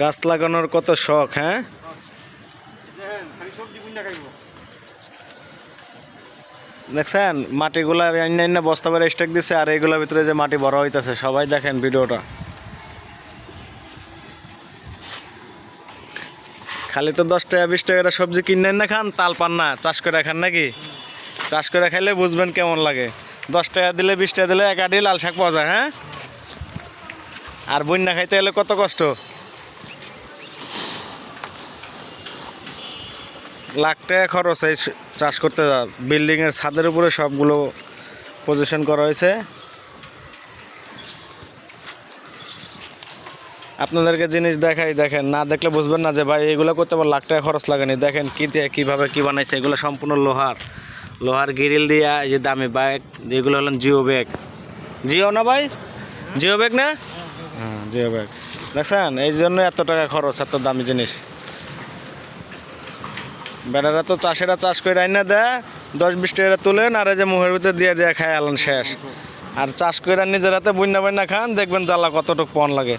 গাছ লাগানোর কত শখ হ্যাঁ? দেখছেন, মাটিগুলা অন্যান্য বস্তা করে স্টেক দিছে আর এইগুলোর ভিতরে যে মাটি বড় হইতেছে, সবাই দেখেন ভিডিওটা। খালি তো দশ টাকা, বিশ টাকা সবজি কিনেন না খান, তাল পান না, চাষ করে খান নাকি? চাষ করে খাইলে বুঝবেন কেমন লাগে। দশ টাকা দিলে, বিশ টাকা দিলে এক লাল শাক পাওয়া যায় হ্যাঁ? আর বন্যা খাইতে গেলে কত কষ্ট? লাখ টাকা খরচ এই চাষ করতে বিল্ডিংয়ের ছাদের উপরে সবগুলো পজিশন করা হয়েছে। আপনাদেরকে জিনিস দেখাই দেখেন না দেখলে বুঝবেন না যে ভাই এগুলো করতে আবার লাখ টাকা খরচ লাগেনি দেখেন কী দিয়ে কীভাবে কী বানাইছে এগুলো সম্পূর্ণ লোহার। লোহার গ্রিল দিয়া এই যে দামি ব্যাগ যেগুলো হলেন জিও ব্যাগ জিও না ভাই? জিও ব্যাগ না? হ্যাঁ জিও ব্যাগ দেখছেন? এই জন্য এত টাকা খরচ এত দামি জিনিস। বেড়ারা তো চাষেরা চাষ করে আইনা দেয়, দশ বিশ টাকা তুলেন আর এই যে মুহের ভিতরে দিয়ে দিয়ে খায় আলেন শেষ। আর চাষ করে নিজের হাতে বন্যা বন্যা খান, দেখবেন জ্বালা কতটুকু পণ লাগে।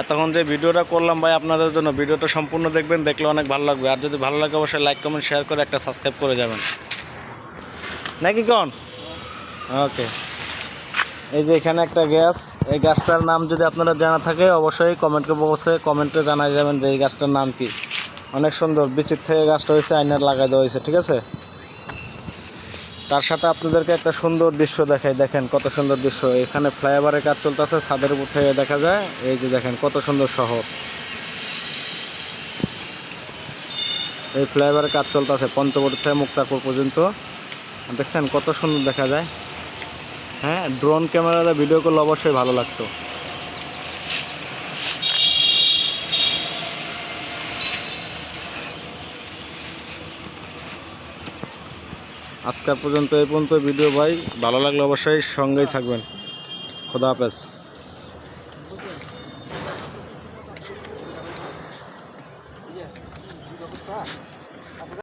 এতক্ষণ যে ভিডিওটা করলাম ভাই, আপনাদের জন্য ভিডিওটা সম্পূর্ণ দেখবেন, দেখলে অনেক ভালো লাগবে। আর যদি ভালো লাগে, অবশ্যই লাইক কমেন্ট শেয়ার করে একটা সাবস্ক্রাইব করে যাবেন। নাকি কন? ওকে। এই যে এখানে একটা গ্যাস, এই গাছটার নাম যদি আপনারা জানা থাকে, অবশ্যই কমেন্ট বক্সে কমেন্টে জানাই যাবেন যে এই গাছটার নাম কি। অনেক সুন্দর বিচির থেকে গাছটা হয়েছে আইনার লাগাই দেওয়া হয়েছে, ঠিক আছে? তার সাথে আপনাদেরকে একটা সুন্দর দৃশ্য দেখাই, দেখেন কত সুন্দর দৃশ্য। এখানে ফ্লাইওভারের কাজ চলতেছে, ছাদের উপর থেকে দেখা যায়, এই যে দেখেন কত সুন্দর শহর। এই ফ্লাইওভারের কাজ চলতেছে, পঞ্চবটি থেকে মুক্তাপুর পর্যন্ত। দেখছেন কত সুন্দর দেখা যায়। হ্যাঁ ড্রোন ক্যামেরাতে ভিডিও করলে অবশ্যই ভালো লাগতো। আজকের পর্যন্ত এই পর্যন্ত ভিডিও ভাই, ভালো লাগলে অবশ্যই সঙ্গেই থাকবেন। খোদা হাফেজ।